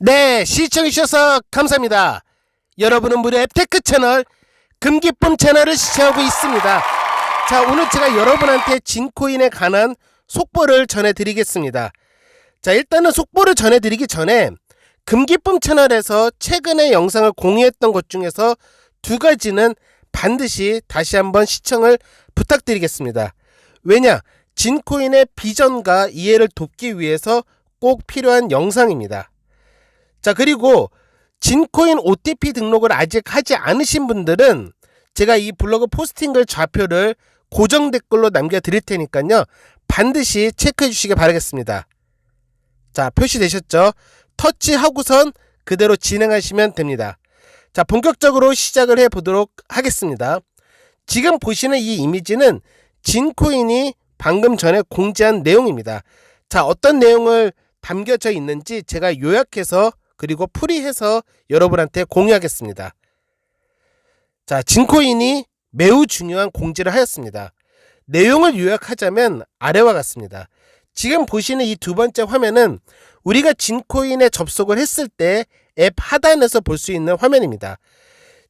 네, 시청해주셔서 감사합니다. 여러분은 무료 앱테크 채널, 금기쁨 채널을 시청하고 있습니다. 자, 오늘 제가 여러분한테 진코인에 관한 속보를 전해드리겠습니다. 자, 일단은 속보를 전해드리기 전에 금기쁨 채널에서 최근에 영상을 공유했던 것 중에서 두 가지는 반드시 다시 한번 시청을 부탁드리겠습니다. 왜냐? 진코인의 비전과 이해를 돕기 위해서 꼭 필요한 영상입니다. 자, 그리고 진코인 OTP 등록을 아직 하지 않으신 분들은 제가 이 블로그 포스팅글 좌표를 고정 댓글로 남겨드릴 테니까요. 반드시 체크해 주시기 바라겠습니다. 자, 표시되셨죠? 터치하고선 그대로 진행하시면 됩니다. 자, 본격적으로 시작을 해 보도록 하겠습니다. 지금 보시는 이 이미지는 진코인이 방금 전에 공지한 내용입니다. 자, 어떤 내용을 담겨져 있는지 제가 요약해서 그리고 풀이해서 여러분한테 공유하겠습니다. 자, 진코인이 매우 중요한 공지를 하였습니다. 내용을 요약하자면 아래와 같습니다. 지금 보시는 이 두 번째 화면은 우리가 진코인에 접속을 했을 때 앱 하단에서 볼 수 있는 화면입니다.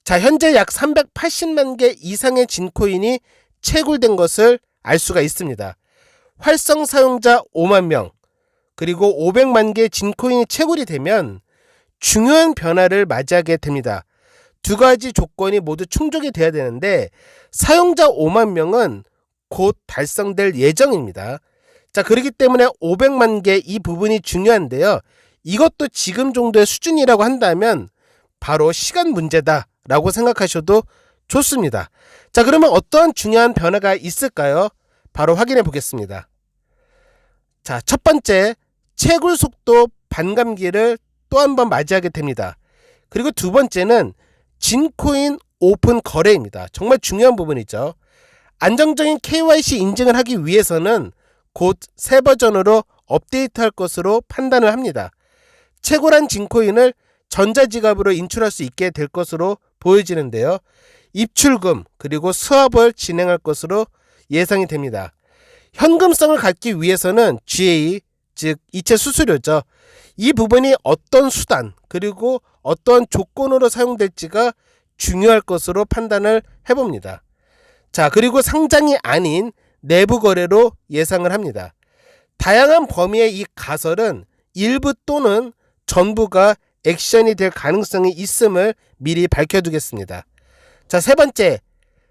자, 현재 약 380만 개 이상의 진코인이 채굴된 것을 알 수가 있습니다. 활성 사용자 5만 명, 그리고 500만 개 진코인이 채굴이 되면 중요한 변화를 맞이하게 됩니다. 두 가지 조건이 모두 충족이 돼야 되는데 사용자 5만 명은 곧 달성될 예정입니다. 자, 그렇기 때문에 500만 개 이 부분이 중요한데요. 이것도 지금 정도의 수준이라고 한다면 바로 시간 문제다라고 생각하셔도 좋습니다. 자, 그러면 어떠한 중요한 변화가 있을까요? 바로 확인해 보겠습니다. 자, 첫 번째, 채굴 속도 반감기를 또 한 번 맞이하게 됩니다. 그리고 두 번째는 진코인 오픈 거래입니다. 정말 중요한 부분이죠. 안정적인 KYC 인증을 하기 위해서는 곧 새 버전으로 업데이트할 것으로 판단을 합니다. 채굴한 진코인을 전자지갑으로 인출할 수 있게 될 것으로 보여지는데요. 입출금 그리고 수합을 진행할 것으로 예상이 됩니다. 현금성을 갖기 위해서는 GA 즉 이체 수수료죠. 이 부분이 어떤 수단 그리고 어떤 조건으로 사용될지가 중요할 것으로 판단을 해봅니다. 자 그리고 상장이 아닌 내부 거래로 예상을 합니다. 다양한 범위의 이 가설은 일부 또는 전부가 액션이 될 가능성이 있음을 미리 밝혀두겠습니다. 자, 세 번째,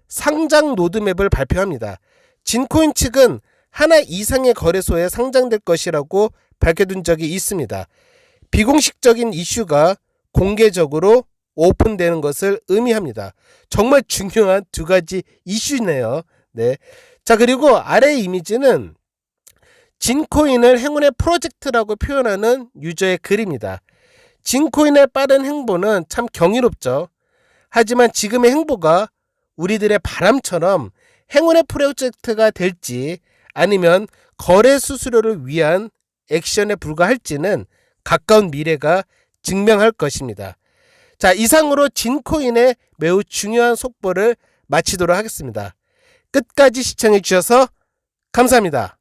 상장 로드맵을 발표합니다. 진코인 측은 하나 이상의 거래소에 상장될 것이라고 밝혀둔 적이 있습니다. 비공식적인 이슈가 공개적으로 오픈되는 것을 의미합니다. 정말 중요한 두 가지 이슈네요. 네. 자, 그리고 아래 이미지는 진코인을 행운의 프로젝트라고 표현하는 유저의 글입니다. 진코인의 빠른 행보는 참 경이롭죠. 하지만 지금의 행보가 우리들의 바람처럼 행운의 프로젝트가 될지 아니면 거래 수수료를 위한 액션에 불과할지는 가까운 미래가 증명할 것입니다. 자, 이상으로 진코인의 매우 중요한 속보를 마치도록 하겠습니다. 끝까지 시청해 주셔서 감사합니다.